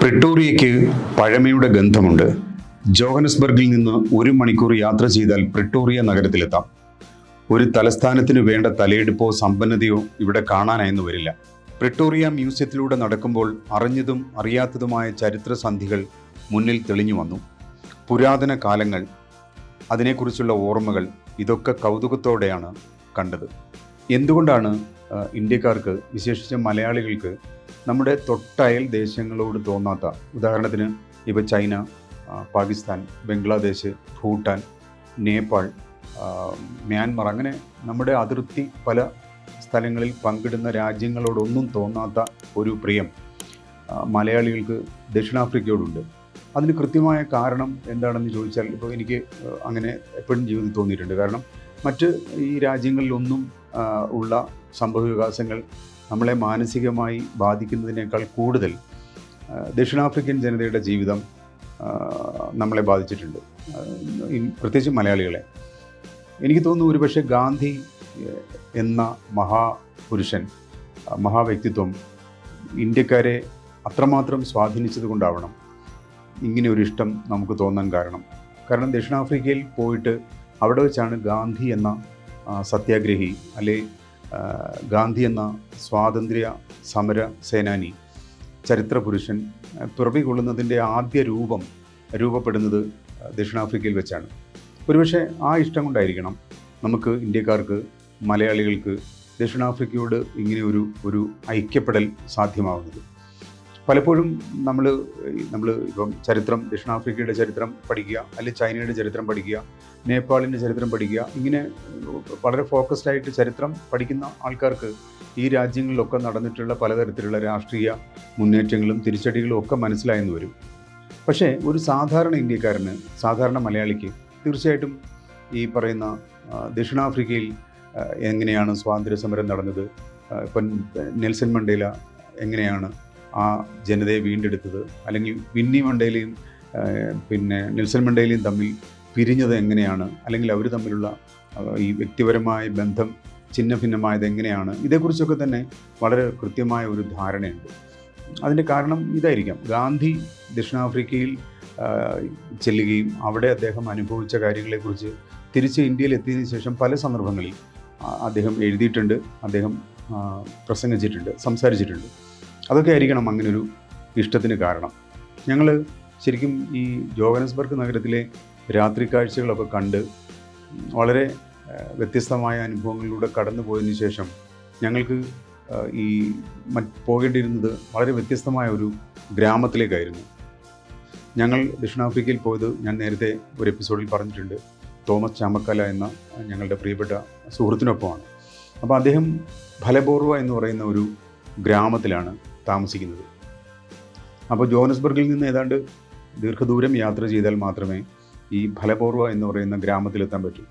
പ്രിട്ടോറിയയ്ക്ക് പഴമയുടെ ഗന്ധമുണ്ട്. ജോഹനസ്ബർഗിൽ നിന്ന് ഒരു മണിക്കൂർ യാത്ര ചെയ്താൽ പ്രിട്ടോറിയ നഗരത്തിലെത്താം. ഒരു തലസ്ഥാനത്തിന് വേണ്ട തലയെടുപ്പോ സമ്പന്നതയോ ഇവിടെ കാണാനായെന്ന് വരില്ല. പ്രിട്ടോറിയ മ്യൂസിയത്തിലൂടെ നടക്കുമ്പോൾ അറിഞ്ഞതും അറിയാത്തതുമായ ചരിത്ര സന്ധികൾ മുന്നിൽ തെളിഞ്ഞു വന്നു. പുരാതന കാലങ്ങൾ അതിനെക്കുറിച്ചുള്ള ഓർമ്മകൾ ഇതൊക്കെ കൗതുകത്തോടെയാണ് കണ്ടത്. എന്തുകൊണ്ടാണ് ഇന്ത്യക്കാർക്ക് വിശേഷിച്ച് മലയാളികൾക്ക് നമ്മുടെ തൊട്ടയൽ ദേശങ്ങളോട് തോന്നാത്ത ഉദാഹരണത്തിന് ഇപ്പോൾ ചൈന പാകിസ്ഥാൻ ബംഗ്ലാദേശ് ഭൂട്ടാൻ നേപ്പാൾ മ്യാൻമർ അങ്ങനെ നമ്മുടെ അതിർത്തി പല സ്ഥലങ്ങളിൽ പങ്കിടുന്ന രാജ്യങ്ങളോടൊന്നും തോന്നാത്ത ഒരു പ്രിയം മലയാളികൾക്ക് ദക്ഷിണാഫ്രിക്കയോടുണ്ട്. അതിന് കൃത്യമായ കാരണം എന്താണെന്ന് ചോദിച്ചാൽ ഇപ്പോൾ എനിക്ക് അങ്ങനെ എപ്പോഴും ജീവിതത്തിൽ തോന്നിയിട്ടുണ്ട്. കാരണം മറ്റ് ഈ രാജ്യങ്ങളിലൊന്നും ഉള്ള സംഭവ വികാസങ്ങൾ നമ്മളെ മാനസികമായി ബാധിക്കുന്നതിനേക്കാൾ കൂടുതൽ ദക്ഷിണാഫ്രിക്കൻ ജനതയുടെ ജീവിതം നമ്മളെ ബാധിച്ചിട്ടുണ്ട്. പ്രത്യേകിച്ച് മലയാളികളെ. എനിക്ക് തോന്നുന്നു ഒരുപക്ഷെ ഗാന്ധി എന്ന മഹാപുരുഷൻ മഹാവ്യക്തിത്വം ഇന്ത്യക്കാരെ അത്രമാത്രം സ്വാധീനിച്ചത് കൊണ്ടാവണം ഇങ്ങനെ ഒരു ഇഷ്ടം നമുക്ക് തോന്നാൻ കാരണം. കാരണം ദക്ഷിണാഫ്രിക്കയിൽ പോയിട്ട് അവിടെ വെച്ചാണ് ഗാന്ധി എന്ന സത്യാഗ്രഹി അല്ലെ ഗാന്ധി എന്ന സ്വാതന്ത്ര്യ സമര സേനാനി ചരിത്രപുരുഷൻ പുരുഷൻ ആ, കൊള്ളുന്നതിന്റെ ആദ്യ രൂപം രൂപപ്പെടുന്നത് ദക്ഷിണാഫ്രിക്കയിൽ വെച്ചാണ്. ഒരുപക്ഷെ ആ ഇഷ്ടം കൊണ്ടായിരിക്കണം നമുക്ക് ഇന്ത്യക്കാർക്ക് മലയാളികൾക്ക് ദക്ഷിണാഫ്രിക്കയോട് ഇങ്ങനെ ഒരു ഒരു ഐക്യപ്പെടൽ സാധ്യമാവുന്നത്. പലപ്പോഴും നമ്മൾ നമ്മൾ ഇപ്പം ചരിത്രം ദക്ഷിണാഫ്രിക്കയുടെ ചരിത്രം പഠിക്കുക അല്ലെങ്കിൽ ചൈനയുടെ ചരിത്രം പഠിക്കുക നേപ്പാളിന്റെ ചരിത്രം പഠിക്കുക ഇങ്ങനെ വളരെ ഫോക്കസ്ഡ് ആയിട്ട് ചരിത്രം പഠിക്കുന്ന ആൾക്കാർക്ക് ഈ രാജ്യങ്ങളിലൊക്കെ നടന്നിട്ടുള്ള പലതരത്തിലുള്ള രാഷ്ട്രീയ മുന്നേറ്റങ്ങളും തിരിച്ചടികളും ഒക്കെ മനസ്സിലായെന്ന് വരും. പക്ഷേ ഒരു സാധാരണ ഇന്ത്യക്കാരന് സാധാരണ മലയാളിക്ക് തീർച്ചയായിട്ടും ഈ പറയുന്ന ദക്ഷിണാഫ്രിക്കയിൽ എങ്ങനെയാണ് സ്വാതന്ത്ര്യ സമരം നടന്നത് ഇപ്പം നെൽസൺ മണ്ടേല എങ്ങനെയാണ് ആ ജനതയെ വീണ്ടെടുത്തത് അല്ലെങ്കിൽ വിന്നി മണ്ടേലയും പിന്നെ നെൽസൺ മണ്ടേലയും തമ്മിൽ പിരിഞ്ഞത് എങ്ങനെയാണ്? അല്ലെങ്കിൽ അവർ തമ്മിലുള്ള ഈ വ്യക്തിപരമായ ബന്ധം ചിഹ്ന ഭിന്നമായത് എങ്ങനെയാണ്? ഇതേക്കുറിച്ചൊക്കെ തന്നെ വളരെ കൃത്യമായ ഒരു ധാരണയുണ്ട്. അതിന്റെ കാരണം ഇതായിരിക്കാം. ഗാന്ധി ദക്ഷിണാഫ്രിക്കയിൽ ചെല്ലുകയും അവിടെ അദ്ദേഹം അനുഭവിച്ച കാര്യങ്ങളെക്കുറിച്ച് തിരിച്ച് ഇന്ത്യയിൽ എത്തിയതിനു ശേഷം പല സന്ദർഭങ്ങളിൽ അദ്ദേഹം എഴുതിയിട്ടുണ്ട് അദ്ദേഹം പ്രസംഗിച്ചിട്ടുണ്ട് സംസാരിച്ചിട്ടുണ്ട്. അതൊക്കെ ആയിരിക്കണം അങ്ങനെ ഒരു ഇഷ്ടത്തിന് കാരണം. ഞങ്ങൾ ശരിക്കും ഈ ജോഹനസ്ബർഗ് നഗരത്തിലെ രാത്രി കാഴ്ചകളൊക്കെ കണ്ട് വളരെ വ്യത്യസ്തമായ അനുഭവങ്ങളിലൂടെ കടന്നു പോയതിനു ശേഷം ഞങ്ങൾക്ക് ഈ പോകേണ്ടിയിരുന്നത് വളരെ വ്യത്യസ്തമായ ഒരു ഗ്രാമത്തിലേക്കായിരുന്നു. ഞങ്ങൾ ദക്ഷിണാഫ്രിക്കയിൽ പോയത് ഞാൻ നേരത്തെ ഒരു എപ്പിസോഡിൽ പറഞ്ഞിട്ടുണ്ട്. തോമസ് ചാമക്കല എന്ന ഞങ്ങളുടെ പ്രിയപ്പെട്ട സുഹൃത്തിനൊപ്പമാണ്. അപ്പോൾ അദ്ദേഹം ഫലബോർവ എന്ന് പറയുന്ന ഒരു ഗ്രാമത്തിലാണ് താമസിക്കുന്നത്. അപ്പോൾ ജോഹനസ്ബർഗിൽ നിന്ന് ഏതാണ്ട് ദീർഘദൂരം യാത്ര ചെയ്താൽ മാത്രമേ ഈ ഫലപൂർവ എന്ന് പറയുന്ന ഗ്രാമത്തിലെത്താൻ പറ്റൂ.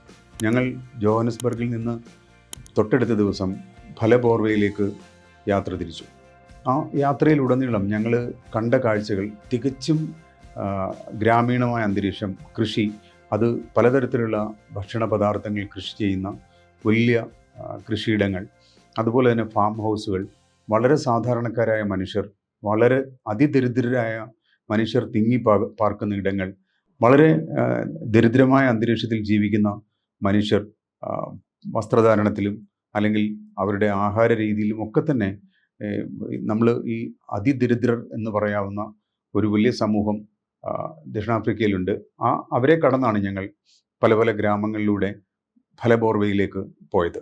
ഞങ്ങൾ ജോഹനസ്ബർഗിൽ നിന്ന് തൊട്ടടുത്ത ദിവസം ഫലപൂർവയിലേക്ക് യാത്ര തിരിച്ചു. ആ യാത്രയിലുടനീളം ഞങ്ങൾ കണ്ട കാഴ്ചകൾ തികച്ചും ഗ്രാമീണമായ അന്തരീക്ഷം കൃഷി അത് പലതരത്തിലുള്ള ഭക്ഷണ പദാർത്ഥങ്ങൾ കൃഷി ചെയ്യുന്ന വലിയ കൃഷിയിടങ്ങൾ അതുപോലെ തന്നെ ഫാം ഹൗസുകൾ വളരെ സാധാരണക്കാരായ മനുഷ്യർ വളരെ അതിദരിദ്രരായ മനുഷ്യർ തിങ്ങി പാർക്കുന്ന ഇടങ്ങൾ വളരെ ദരിദ്രമായ അന്തരീക്ഷത്തിൽ ജീവിക്കുന്ന മനുഷ്യർ വസ്ത്രധാരണത്തിലും അല്ലെങ്കിൽ അവരുടെ ആഹാര രീതിയിലും ഒക്കെ തന്നെ നമ്മൾ ഈ അതിദരിദ്രർ എന്ന് പറയാവുന്ന ഒരു വലിയ സമൂഹം ദക്ഷിണാഫ്രിക്കയിലുണ്ട്. ആ അവരെ കടന്നാണ് ഞങ്ങൾ പല പല ഗ്രാമങ്ങളിലൂടെ ഫലബോർവയിലേക്ക് പോയത്.